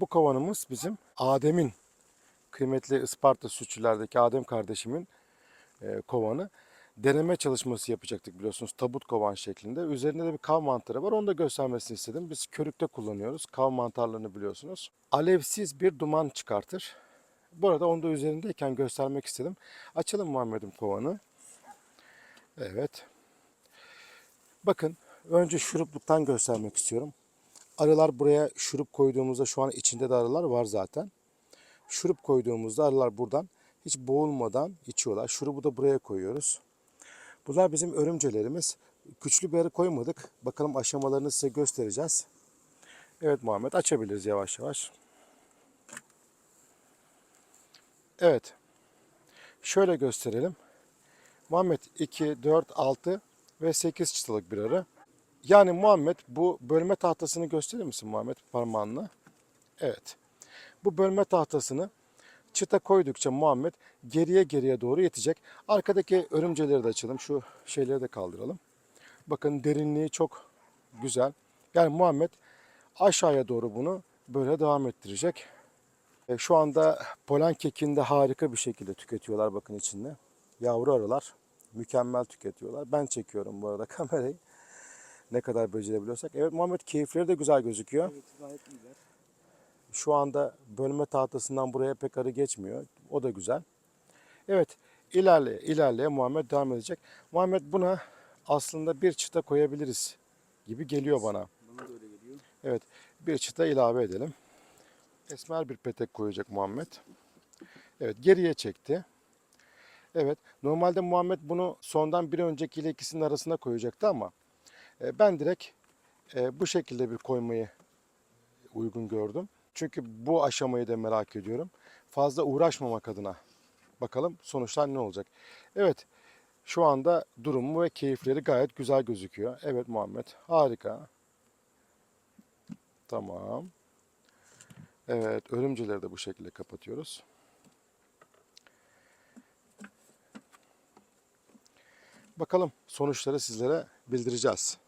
bu kovanımız bizim Adem'in kıymetli Isparta sütçülerdeki Adem kardeşimin e, kovanı. Deneme çalışması yapacaktık biliyorsunuz tabut kovan şeklinde. Üzerinde de bir kav mantarı var. Onu da göstermesini istedim. Biz körükte kullanıyoruz. Kav mantarlarını biliyorsunuz. Alevsiz bir duman çıkartır. Bu arada onu da üzerindeyken göstermek istedim. Açalım Muhammed'im kovanı. Evet. Bakın önce şurupluktan göstermek istiyorum. Arılar buraya şurup koyduğumuzda şu an içinde de arılar var zaten. Şurup koyduğumuzda arılar buradan hiç boğulmadan içiyorlar. Şurubu da buraya koyuyoruz. Bunlar bizim örümcelerimiz. Güçlü bir arı koymadık. Bakalım aşamalarını size göstereceğiz. Evet Muhammed açabiliriz yavaş yavaş. Evet. Şöyle gösterelim. Muhammed 2, 4, 6 ve 8 çıtalık bir arı. Yani Muhammed bu bölme tahtasını gösterir misin Muhammed parmağınla? Evet. Bu bölme tahtasını çıta koydukça Muhammed geriye geriye doğru yetecek. Arkadaki örümceleri de açalım. Şu şeyleri de kaldıralım. Bakın derinliği çok güzel. Yani Muhammed aşağıya doğru bunu böyle devam ettirecek. E, Şu anda polen kekini de harika bir şekilde tüketiyorlar bakın içinde. Yavru arılar mükemmel tüketiyorlar. Ben çekiyorum bu arada kamerayı. Ne kadar becerebiliyorsak. Evet Muhammed keyifleri de güzel gözüküyor. Evet gayet iyiler. Şu anda bölme tahtasından buraya pek arı geçmiyor. O da güzel. Evet ilerleye ilerleye Muhammed devam edecek. Muhammed buna aslında bir çıta koyabiliriz gibi geliyor bana. Bana da öyle geliyor. Evet bir çıta ilave edelim. Esmer bir petek koyacak Muhammed. Evet geriye çekti. Evet normalde Muhammed bunu sondan bir öncekiyle ikisinin arasına koyacaktı ama ben direkt e, bu şekilde bir koymayı uygun gördüm. Çünkü bu aşamayı da merak ediyorum. Fazla uğraşmamak adına. Bakalım sonuçlar ne olacak. Evet şu anda durumu ve keyifleri gayet güzel gözüküyor. Evet Muhammed harika. Tamam. Evet, örümceleri de bu şekilde kapatıyoruz. Bakalım sonuçları sizlere bildireceğiz.